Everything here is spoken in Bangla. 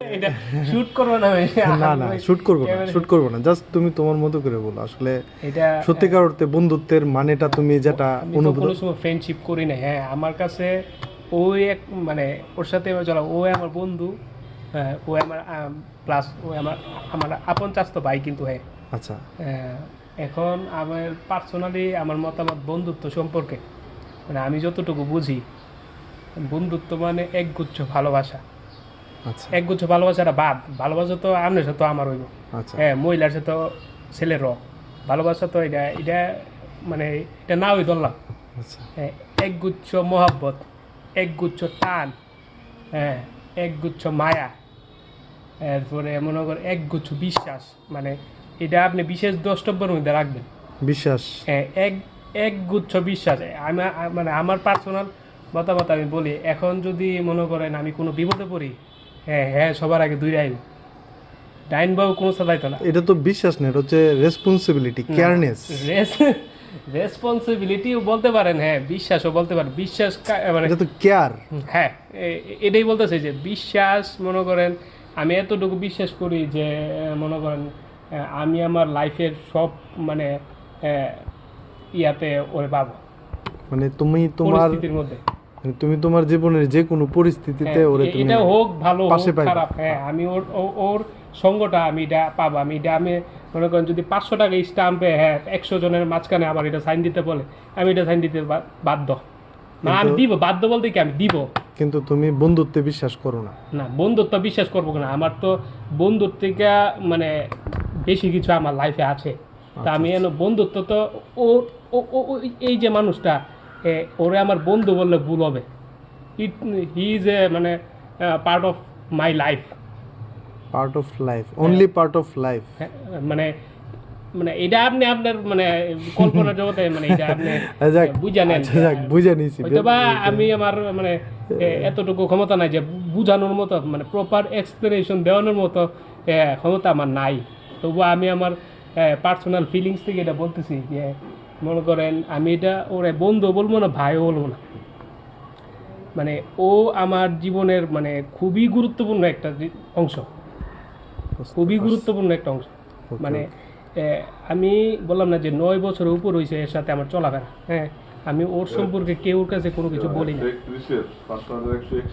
এটা শুট করব না ভাই। না না শুট করব না শুট করব না জাস্ট তুমি তোমার মতো করে বলো। আসলে এটা সত্যিকার অর্থে বন্ধুত্বের মানেটা তুমি যেটা অনুভূত কোনো সময় ফ্রেন্ডশিপ করি না হ্যাঁ আমার কাছে ওই এক মানে ওর সাথে চলো ও আমার বন্ধু হ্যাঁ ও আমার প্লাস ও আমার আমার আপন চাস্ত ভাই কিন্তু হ্যাঁ। আচ্ছা। আহ, এখন আমার পার্সোনালি আমার মতামত বন্ধুত্ব সম্পর্কে। মানে আমি যতটুকু বুঝি বন্ধুত্ব মানে একগুচ্ছ ভালোবাসা। একগুচ্ছ ভালোবাসাটা বাদ। ভালোবাসা তো আপনার সাথে আমার হইব। আচ্ছা। হ্যাঁ মহিলার সাথে ছেলের ভালোবাসা তো এটা এটা মানে এটা না হই ধরলাম। আচ্ছা। হ্যাঁ, একগুচ্ছ মহাব্বত একগুচ্ছ টান হ্যাঁ একগুচ্ছ মায়া এরপরে মনে কর একগুচ্ছ বিশ্বাস। মানে এটা আপনি বিশেষ দ্রষ্টব্যের মধ্যে রাখবেন। বিশ্বাস। হ্যাঁ এক একগুচ্ছ বিশ্বাস। আমি মানে আমার পার্সোনাল মতামত আমি বলি এখন যদি মনে করেন আমি কোনো বিপদে পড়ি হ্যাঁ হ্যাঁ সবার আগে দুই আইব ডাইন বাবু কোনো সাদাইতো না। এটা তো বিশ্বাস না এটা হচ্ছে রেসপন্সিবিলিটি কেয়ারনেস রেসপন্সিবিলিটিও বলতে পারেন হ্যাঁ বিশ্বাসও বলতে পারেন। বিশ্বাস মানে এটা তো কেয়ার হ্যাঁ এটাই বলতেছে যে বিশ্বাস মনে করেন আমি এতটুকু বিশ্বাস করি যে মনে করেন আমি আমার লাইফের সব মানে ইয়াতে ওরে পাবো। মানে তুমি তোমার মধ্যে। তুমি তোমার জীবনের যে কোনো পরিস্থিতিতে হ্যাঁ, ওরে তুমি এটা হোক ভালো হোক পাশে খারাপ হ্যাঁ আমি ওর ওর সঙ্গটা আমি এটা পাবো। আমি এটা আমি মনে করেন যদি পাঁচশো টাকা স্টাম্পে হ্যাঁ একশো জনের মাঝখানে আমার এটা সাইন দিতে বলে আমি এটা সাইন দিতে বাধ্য। না আমি দিব বাধ্য বলতে কি আমি দিব? কিন্তু তুমি বন্ধুত্বে বিশ্বাস করো না। না বন্ধুত্ব বিশ্বাস করব না আমার তো বন্ধুর থেকে মানে বেশি কিছু আমার লাইফে আছে। তা আমি এন বন্ধুত্ব তো ও এই যে মানুষটা ওরে আমার বন্ধু বললে ভুল হবে। ইট হি ইজ এ মানে part of my life part of life only part of life মানে মানে এটা আপনি আপনার মানে কল্পনা জগতে মানে এটা আপনি বুঝা নেন। আচ্ছা বুঝে নিয়েছি। বা আমি আমার মানে এতটুকু ক্ষমতা নাই যে বুঝানোর মতো মানে প্রপার এক্সপ্লেনেশন দেওয়ানোর মতো ক্ষমতা আমার নাই। তবু আমি আমার পার্সোনাল ফিলিংস থেকে এটা বলতেছি যে মনে করেন আমি এটা ওরে বন্ধু বলব না ভাইও বলব না। মানে ও আমার জীবনের মানে খুবই গুরুত্বপূর্ণ একটা অংশ। খুবই গুরুত্বপূর্ণ একটা অংশ। মানে আমি বললাম না যে নয় বছরের উপর হয়েছে এর সাথে আমার চলাফেরা। হ্যাঁ আমি ওর সম্পর্কে কেউর কাছে কোনো কিছু বলি না।